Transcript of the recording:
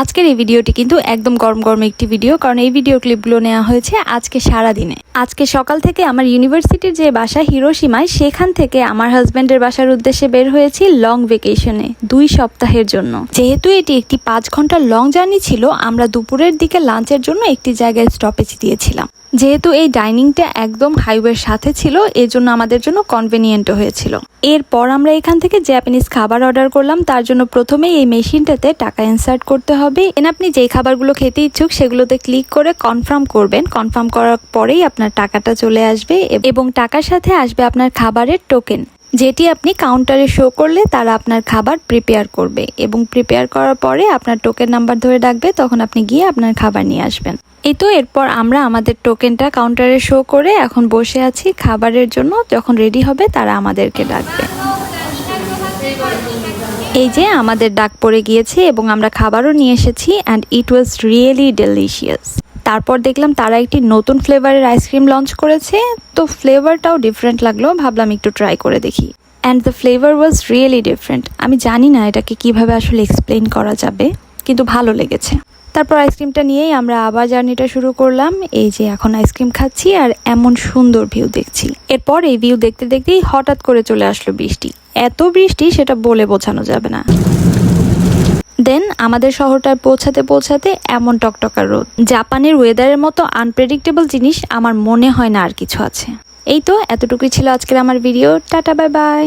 আজকের এই ভিডিওটি কিন্তু একদম গরম গরম একটি ভিডিও, কারণ এই ভিডিও ক্লিপগুলো নেওয়া হয়েছে আজকে সারা দিনে আজকে সকাল থেকে আমার ইউনিভার্সিটির যে বাসা হিরোসীমায়, সেখান থেকে আমার হাজব্যান্ডের বাসার উদ্দেশ্যে বের হয়েছি লং ভেকেশনে দুই সপ্তাহের জন্য। যেহেতু এটি একটি পাঁচ ঘণ্টার লং জার্নি ছিল, আমরা দুপুরের দিকে লাঞ্চের জন্য একটি জায়গায় স্টপেজ দিয়েছিলাম। যেহেতু এই ডাইনিংটা একদম হাইওয়ের সাথে ছিল এর জন্য আমাদের জন্য কনভেনিয়েন্টও হয়েছিল। এরপর আমরা এখান থেকে জাপানিজ খাবার অর্ডার করলাম, তার জন্য প্রথমেই এই মেশিনটাতে টাকা ইনসার্ট করতে হবে। এন আপনি যেই খাবারগুলো খেতে ইচ্ছুক সেগুলোতে ক্লিক করে কনফার্ম করবেন। কনফার্ম করার পরেই আপনার টাকাটা চলে আসবে এবং টাকার সাথে আসবে আপনার খাবারের টোকেন যেটি আপনি কাউন্টারে শো করলে তারা আপনার খাবার প্রিপেয়ার করবে। এবং প্রিপেয়ার করার পরে আপনার টোকেন নাম্বার ধরে ডাকবে তখন আপনি গিয়ে আপনার খাবার নিয়ে আসবেন। এই তো এরপর আমরা আমাদের টোকেনটা কাউন্টারে শো করে এখন বসে আছি। খাবারের জন্য যখন রেডি হবে, তারা আমাদেরকে ডাকবে। এই যে আমাদের ডাক পড়ে গিয়েছে এবং আমরা খাবারও নিয়ে এসেছি and it was really delicious তারপর দেখলাম তারা একটি নতুন ফ্লেভারের আইসক্রিম লঞ্চ করেছে, তো ফ্লেভারটাও ডিফারেন্ট লাগল, ভাবলাম একটু ট্রাই করে দেখি। And the flavour was really different আমি জানি না এটাকে কীভাবে আসলে এক্সপ্লেন করা যাবে, কিন্তু ভালো লেগেছে। তারপর আইসক্রিমটা নিয়েই আমরা আবার জার্নিটা শুরু করলাম। এই যে এখন আইসক্রিম খাচ্ছি আর এমন সুন্দর ভিউ দেখছি। এরপর এই ভিউ দেখতে দেখতেই হঠাৎ করে চলে আসলো বৃষ্টি। এত বৃষ্টি সেটা বলে বোঝানো যাবে না। দেন আমাদের শহরটায় পৌঁছাতে পৌঁছাতে এমন টকটকার রোদ। জাপানের ওয়েদারের মতো আনপ্রেডিক্টেবল জিনিস আমার মনে হয় না আর কিছু আছে। এই তো, এতটুকুই ছিল আজকের আমার ভিডিও টাটা বাই বাই